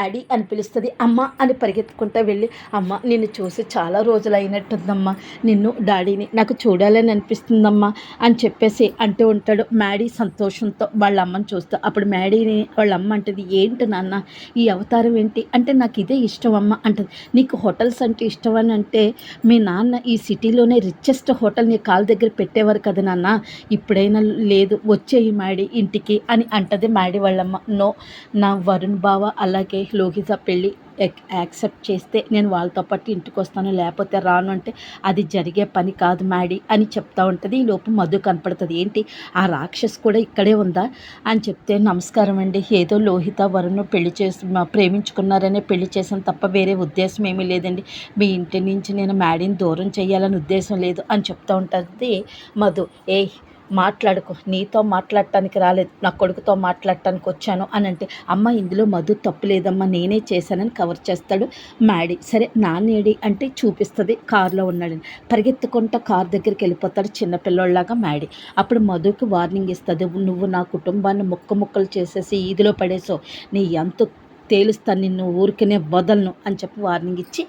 Daddy అని పిలుస్తుంది అమ్మ అని పరిగెత్తుకుంటూ వెళ్ళి అమ్మ నిన్ను చూసి చాలా రోజులు అయినట్టుందమ్మా నిన్ను డాడీని నాకు చూడాలని అనిపిస్తుందమ్మా అని చెప్పేసి అంటూ ఉంటాడు మ్యాడీ సంతోషంతో. వాళ్ళ అమ్మని చూస్తూ అప్పుడు మ్యాడీని వాళ్ళ అమ్మ అంటది ఏంటి నాన్న ఈ అవతారం ఏంటి? అంటే నాకు ఇదే ఇష్టం అమ్మ అంటది. నీకు హోటల్స్ అంటే ఇష్టం అని అంటే మీ నాన్న ఈ సిటీలోనే రిచెస్ట్ హోటల్ నీ కాళ్ళ దగ్గర పెట్టేవారు కదా నాన్న. ఇప్పుడైనా లేదు వచ్చేయి మ్యాడీ ఇంటికి అని అంటది మ్యాడీ వాళ్ళమ్మ. నో నా వరుణ్ బావ అలాగే లోహిత పెళ్ళి యాక్సెప్ట్ చేస్తే నేను వాళ్ళతో పాటు ఇంటికి వస్తాను లేకపోతే రాను అంటే అది జరిగే పని కాదు మ్యాడీ అని చెప్తా ఉంటుంది. ఈ లోపు మధు కనపడుతుంది. ఏంటి? ఆ రాక్షస్ కూడా ఇక్కడే ఉందా? అని చెప్తే నమస్కారం అండి. ఏదో లోహిత వరుణ్ పెళ్ళి చేసి మా- ప్రేమించుకున్నారనే పెళ్ళి చేసాను తప్ప వేరే ఉద్దేశం ఏమీ లేదండి. మీ ఇంటి నుంచి నేను మ్యాడీని దూరం చేయాలని ఉద్దేశం లేదు అని చెప్తూ ఉంటుంది మధు. ఏ మాట్లాడుకో. నీతో మాట్లాడటానికి రాలేదు. నా కొడుకుతో మాట్లాడటానికి వచ్చాను అని అంటే అమ్మ ఇందులో మధు తప్పు లేదమ్మా నేనే చేశానని కవర్ చేస్తాడు మ్యాడీ. సరే నానేడి అంటే చూపిస్తుంది కారులో ఉన్నాడని. పరిగెత్తుకుంటా కార్ దగ్గరికి వెళ్ళిపోతాడు చిన్నపిల్లోళ్ళలాగా మ్యాడీ. అప్పుడు మధుకి వార్నింగ్ ఇస్తుంది నువ్వు నా కుటుంబాన్ని ముక్క ముక్కలు చేసేసి ఈదిలో పడేసో నీ ఎంత తేలుస్తాను నిన్ను ఊరికనే వదలను అని చెప్పి వార్నింగ్ ఇచ్చి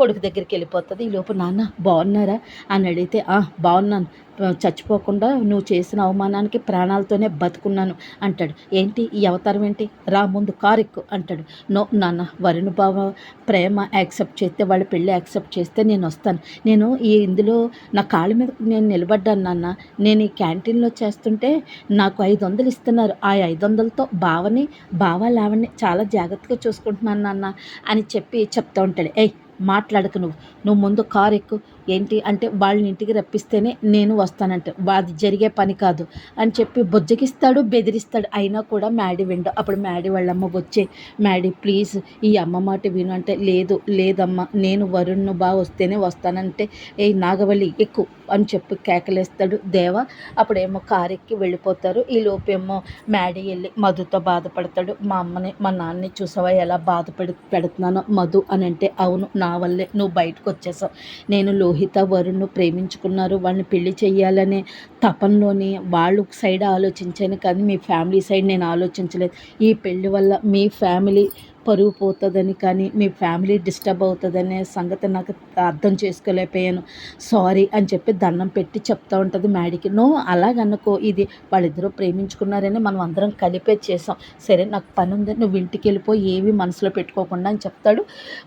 కొడుకు దగ్గరికి వెళ్ళిపోతుంది. ఈ లోపు నాన్న బాగున్నారా? అని అడిగితే బాగున్నాను. చచ్చిపోకుండా నువ్వు చేసిన అవమానానికి ప్రాణాలతోనే బతుకున్నాను అంటాడు. ఏంటి? ఈ అవతారం ఏంటి? రా ముందు కారు ఎక్కు అంటాడు. నో నాన్న వరుణ్ బావ ప్రేమ యాక్సెప్ట్ చేస్తే వాళ్ళ పెళ్ళి యాక్సెప్ట్ చేస్తే నేను వస్తాను. నేను ఈ ఇందులో నా కాళ్ళ మీద నేను నిలబడ్డాను నాన్న. నేను ఈ క్యాంటీన్లో చేస్తుంటే నాకు ఐదు వందలు ఇస్తున్నారు. ఆ ఐదు వందలతో బావని బావ లేవని చాలా జాగ్రత్తగా చూసుకుంటున్నాను నాన్న అని చెప్పి చెప్తా ఉంటాడు. ఏయ్ మాట్లాడకు నువ్వు. నువ్వు ముందు కారు ఎక్కు. ఏంటి అంటే వాళ్ళని ఇంటికి రప్పిస్తేనే నేను వస్తానంట. అది జరిగే పని కాదు. అని చెప్పి బుజ్జగిస్తాడు బెదిరిస్తాడు. అయినా కూడా మ్యాడీ విండు. అప్పుడు మ్యాడీ వాళ్ళమ్మ వచ్చే మ్యాడీ ప్లీజ్ ఈ అమ్మ మాట విను. అంటే లేదు లేదమ్మా. నేను వరుణ్ను బాగా వస్తేనే వస్తానంటే ఏ నాగవల్లి ఎక్కువ అని చెప్పి కేకలేస్తాడు దేవ. అప్పుడేమో కారెక్కి వెళ్ళిపోతారు. ఈ లోపేమో మ్యాడీ వెళ్ళి మధుతో బాధపడతాడు. మా అమ్మని మా నాన్నని చూసావా ఎలా బాధపడి పెడుతున్నానో? మధు అని అంటే అవును నా వల్లే నువ్వు బయటకు వచ్చేసావు నేను లోహిత వరుణ్ను ప్రేమించుకున్నారు. వాళ్ళని పెళ్ళి చేయాలనే తపంలోని వాళ్ళు సైడ్ ఆలోచించాను కానీ మీ ఫ్యామిలీ సైడ్ నేను ఆలోచించలేదు. ఈ పెళ్ళి వల్ల మీ ఫ్యామిలీ పరువు పోతుందని కానీ మీ ఫ్యామిలీ డిస్టర్బ్ అవుతుందనే సంగతి నాకు అర్థం చేసుకోలేకపోయాను. సారీ అని చెప్పి దండం పెట్టి చెప్తా ఉంటుంది మ్యాడీకి. నో అలాగనుకో. ఇది వాళ్ళిద్దరూ ప్రేమించుకున్నారని మనం అందరం కలిపే చేసాం సరే నాకు పని ఉంది నువ్వు ఇంటికి వెళ్ళిపోయి ఏవి మనసులో పెట్టుకోకుండా అని చెప్తాడు.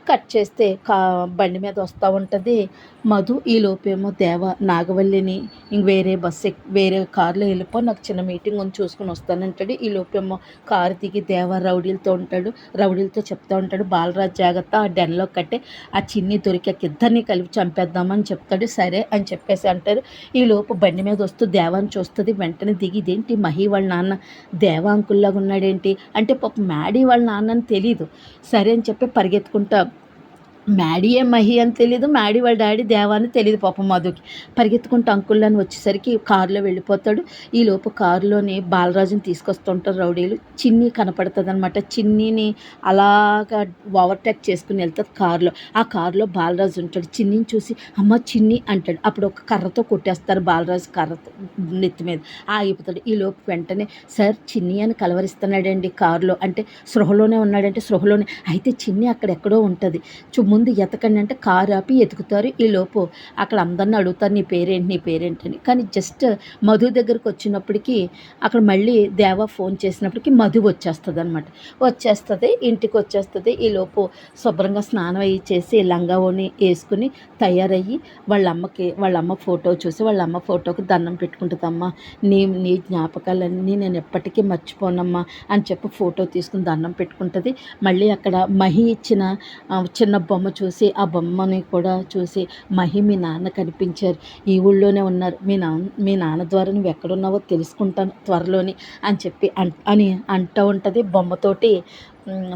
కట్ చేస్తే కా బండి మీద వస్తూ ఉంటుంది. మధు ఈ లోపేమో దేవ నాగవల్లిని ఇంక వేరే బస్సు వేరే కార్లో వెళ్ళిపో నాకు చిన్న మీటింగ్ ఉంది చూసుకుని వస్తానంటాడు ఈ లోపేమో కారు దిగి దేవ రౌడీలతో ఉంటాడు రౌడీలతో చెప్తా ఉంటాడు బాలరాజ్ జాగ్రత్త ఆ డెన్లో కట్టే ఆ చిన్ని దొరికాక ఇద్దరిని కలిపి చంపేద్దామని చెప్తాడు. సరే అని చెప్పేసి అంటారు. ఈ లోపు బండి మీద వస్తూ దేవాన్ని చూస్తుంది వెంటనే దిగి ఇదేంటి మహి వాళ్ళ నాన్న దేవా అంకుల్లాగా ఉన్నాడేంటి? అంటే పాప మ్యాడీ వాళ్ళ నాన్న అని తెలీదు. సరే అని చెప్పి పరిగెత్తుకుంటా మ్యాడీయే మహి అని తెలియదు మ్యాడీ వాళ్ళ డాడీ దేవా అని తెలియదు పాపం మధుకి. పరిగెత్తుకుంటూ అంకుల్లని వచ్చేసరికి కారులో వెళ్ళిపోతాడు. ఈ లోపు కారులోనే బాలరాజుని తీసుకొస్తుంటారు రౌడీలు. చిన్ని కనపడుతుంది అనమాట చిన్నిని అలాగా ఓవర్టేక్ చేసుకుని వెళ్తారు కారులో. ఆ కారులో బాలరాజు ఉంటాడు. చిన్నిని చూసి అమ్మ చిన్ని అంటాడు. అప్పుడు ఒక కర్రతో కొట్టేస్తారు బాలరాజు కర్రతో నెత్తి మీద. ఆగిపోతాడు. ఈ లోపు వెంటనే సార్ చిన్ని అని కలవరిస్తున్నాడండి కారులో. అంటే సృహలోనే ఉన్నాడంటే సృహలోనే అయితే చిన్ని అక్కడెక్కడో ఉంటుంది. చు ముందు ఎతకండి అంటే కారు ఆపి ఎతుకుతారు. ఈ లోపు అక్కడ అందరిని అడుగుతారు నీ పేరేంటి? నీ పేరేంటి? అని. కానీ జస్ట్ మధు దగ్గరకు వచ్చినప్పటికీ అక్కడ మళ్ళీ దేవ ఫోన్ చేసినప్పటికీ మధు వచ్చేస్తుంది అనమాట వచ్చేస్తుంది ఇంటికి వచ్చేస్తుంది. ఈ లోపు శుభ్రంగా స్నానం అయ్యి చేసి లంగా ఓని వేసుకుని తయారయ్యి వాళ్ళ అమ్మకి వాళ్ళ అమ్మ ఫోటో చూసి వాళ్ళ అమ్మ ఫోటోకి దండం పెట్టుకుంటుందమ్మా. నీ నీ జ్ఞాపకాలన్నీ నేను ఎప్పటికీ మర్చిపోనమ్మా అని చెప్పి ఫోటో తీసుకుని దండం పెట్టుకుంటుంది. మళ్ళీ అక్కడ మహి ఇచ్చిన చిన్న బొమ్మ బొమ్మ చూసి ఆ బొమ్మని కూడా చూసి మహి మీ నాన్న కనిపించారు. ఈ ఊళ్ళోనే ఉన్నారు. మీ నాన్న మీ నాన్న ద్వారా నువ్వు ఎక్కడున్నావో తెలుసుకుంటాను త్వరలోని అని చెప్పి అని అంటూ ఉంటుంది బొమ్మతోటి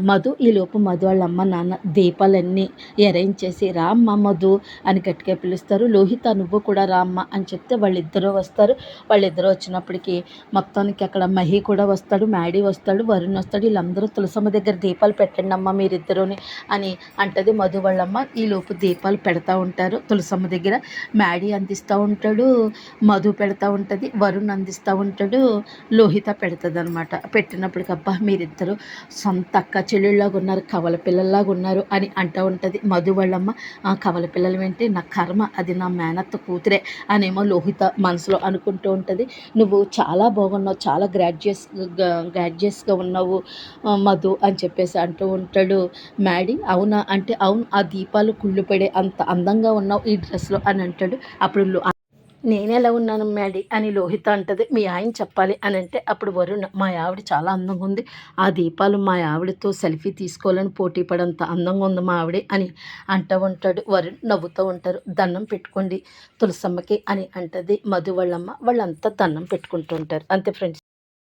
మధు ఈ లోపు మధు వాళ్ళ అమ్మ నాన్న దీపాలన్నీ అరేంజ్ చేసి రామ్మ మధు అని గట్టిగా పిలుస్తారు. లోహిత నువ్వు కూడా రా అమ్మ అని చెప్తే వాళ్ళిద్దరూ వస్తారు. వాళ్ళిద్దరూ వచ్చినప్పటికీ మొత్తానికి అక్కడ మహి కూడా వస్తాడు మ్యాడీ వస్తాడు వరుణ్ వస్తాడు. వీళ్ళందరూ తులసమ్మ దగ్గర దీపాలు పెట్టండి అమ్మ మీరిద్దరూని అని అంటది మధు వాళ్ళమ్మ ఈ లోపు దీపాలు పెడతా ఉంటారు. తులసమ్మ దగ్గర మ్యాడీ అందిస్తూ ఉంటాడు మధు పెడతా ఉంటుంది వరుణ్ అందిస్తూ ఉంటాడు లోహిత పెడుతుంది అనమాట పెట్టినప్పటికబ్బా మీరిద్దరు సొంత తక్క చెల్లెళ్ళలాగా ఉన్నారు కవల పిల్లల్లాగా ఉన్నారు అని అంటూ ఉంటుంది. మధు వాళ్ళమ్మ "ఆ, కవల పిల్లలు ఏంటి? నా కర్మ అది నా మేనత్త కూతురే అనేమో లోహిత మనసులో అనుకుంటూ ఉంటుంది. నువ్వు చాలా బాగున్నావు చాలా గ్రాడ్యుయస్ గ్రాడ్యుయస్గా ఉన్నావు మధు అని చెప్పేసి అంటూ ఉంటాడు. మ్యాడీ అవునా? అంటే అవును ఆ దీపాలు కుళ్ళు పడే అంత అందంగా ఉన్నావు ఈ డ్రెస్లో అని అంటాడు. అప్పుడు నేనెలా నేను ఎలా ఉన్నాను మ్యాడీ అని లోహిత అంటది. మీ ఆయన చెప్పాలి అని అంటే అప్పుడు వరుణ్ మా ఆవిడ చాలా అందంగా ఉంది. ఆ దీపాలు మా ఆవిడతో సెల్ఫీ తీసుకోవాలని పోటీ పడంత అందంగా ఉంది మా ఆవిడే అని అంటూ ఉంటాడు. వరుణ్ నవ్వుతూ ఉంటారు. దండం పెట్టుకోండి తులసమ్మకి అని అంటది మధు వాళ్ళమ్మ. వాళ్ళంతా దండం పెట్టుకుంటూ ఉంటారు. అంతే ఫ్రెండ్స్.